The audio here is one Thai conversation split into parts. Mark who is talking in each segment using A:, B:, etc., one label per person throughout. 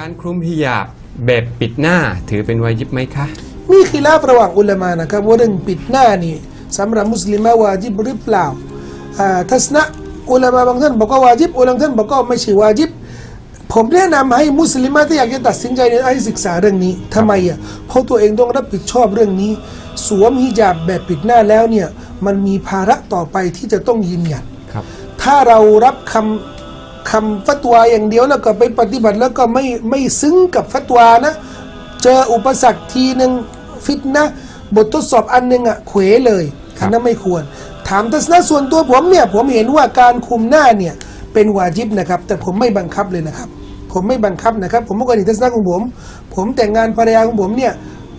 A: การคลุมฮิญาบแบบปิดหน้าถือเป็นวาญิบไหมคะ
B: มีขีลาฟระหว่างอุลามานะครับว่าเรื่องปิดหน้านี่สำหรับมุสลิมวาจิบหรือเปล่าอ่าทัศนะอุลามาบางท่านบอกว่าวาจิบอุลามท่านบอกว่าไม่ใช่วาจิบผมแนะนำให้มุสลิมที่อยากจะตัดสินใจในให้ศึกษาเรื่องนี้ทำไมอะเพราะตัวเองต้องรับผิดชอบเรื่องนี้ สวมฮิญาบแบบปิดหน้าแล้วเนี่ยมันมีภาระต่อไปที่จะต้องยืนหยัด
A: ครับ
B: ถ้าเรารับคำ คำฟัตวาอย่างเดียวแล้วก็ไปปฏิบัติแล้วก็ไม่ไม่ซึ้งกับฟัตวานะ เจออุปสรรคทีหนึ่งฟิตนะบททดสอบอันหนึ่งอะเขวเลย
A: ครั
B: อันนั้นไม่ควร ถามทัศนะส่วนตัวผมเนี่ย ผมเห็นว่าการคุมหน้าเนี่ยเป็นวาจิบนะครับ แต่ผมไม่บังคับเลยนะครับ ผมไม่บังคับนะครับ ผมบอกว่านี่ทัศนะของผม ผมแต่งงานภรรยาของผมเนี่ย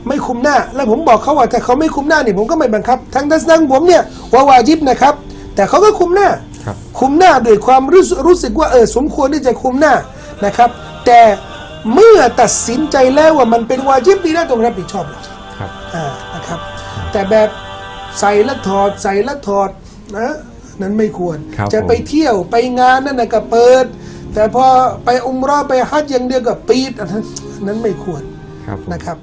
B: ไม่คุมหน้า แล้วผมบอกเขาว่าถ้าเขาไม่คุมหน้าเนี่ยผมก็ไม่บังคับทั้งทัศนะของผมเนี่ยว่าวาจิบนะครับ แต่เขาก็คุมหน้า
A: ครับ
B: คุมหน้าด้วยความรู้สึกรู้สึกว่าเออสมควรที่จะคุมหน้านะครับ แต่เมื่อตัดสินใจแล้วว่ามันเป็นวาจิบดีนะต้องรับผิดชอบ
A: ครับ
B: อ่านะครับ แต่แบบใส่แล้วถอดใส่แล้วถอดนะนั้นไม่ควร
A: ครับ
B: จะไป
A: ผม
B: เที่ยวไปงานนั่นนะก็เปิด แต่พอไปอุมเรอไปฮัจญ์อย่างเดียวก็ปิดอันนั้นอันนั้นไม่ควร
A: ครับผม
B: นะครับ